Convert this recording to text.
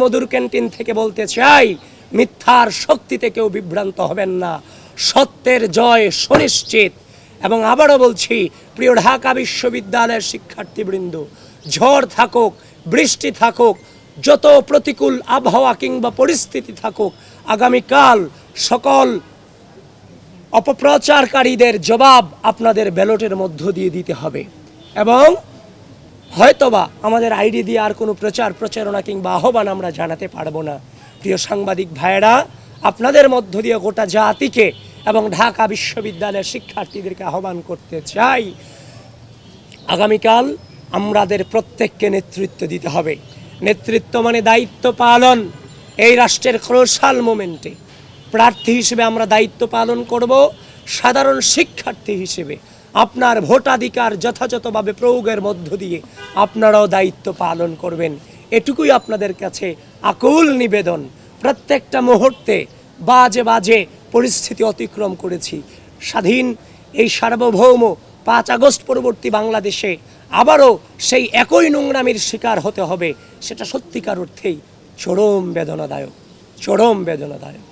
মধুর ক্যান্টিন থেকে বলতে চাই, মিথ্যার শক্তিতে কেউ বিভ্রান্ত হবেন না। সত্যের জয় সুনিশ্চিত। এবং আবারও বলছি, প্রিয় ঢাকা বিশ্ববিদ্যালয়ের শিক্ষার্থীবৃন্দ, ঝড় থাকুক, বৃষ্টি থাকুক, যত প্রতিকূল আবহাওয়া কিংবা পরিস্থিতি থাকুক, আগামীকাল সকল অপপ্রচারকারীদের জবাব আপনাদের ব্যালটের মধ্য দিয়ে দিতে হবে। এবং হয়তোবা আমাদের আইডি দিয়ে আর কোনো প্রচার, প্রচারণা কিংবা আহ্বান আমরা জানাতে পারব না। প্রিয় সাংবাদিক ভাইয়েরা, আপনাদের মধ্য দিয়ে গোটা জাতিকে এবং ঢাকা বিশ্ববিদ্যালয়ের শিক্ষার্থীদেরকে আহ্বান করতে চাই, আগামীকাল আমাদের প্রত্যেককে নেতৃত্ব দিতে হবে। নেতৃত্ব মানে দায়িত্ব পালন। এই রাষ্ট্রের ক্রোশাল মোমেন্টে প্রার্থী হিসেবে আমরা দায়িত্ব পালন করব, সাধারণ শিক্ষার্থী হিসেবে। আপনার ভোটাধিকার যথাযথভাবে প্রয়োগের মধ্য দিয়ে আপনারাও দায়িত্ব পালন করবেন। এটুকুই আপনাদের কাছে আকুল নিবেদন। প্রত্যেকটা মুহূর্তে বাজে বাজে পরিস্থিতি অতিক্রম করেছি। স্বাধীন এই সার্বভৌম পাঁচ আগস্ট পরবর্তী বাংলাদেশে আবারও সেই একই নোংরামির শিকার হতে হবে, সেটা সত্যিকার অর্থেই চরম বেদনাদায়ক চরম বেদনাদায়ক।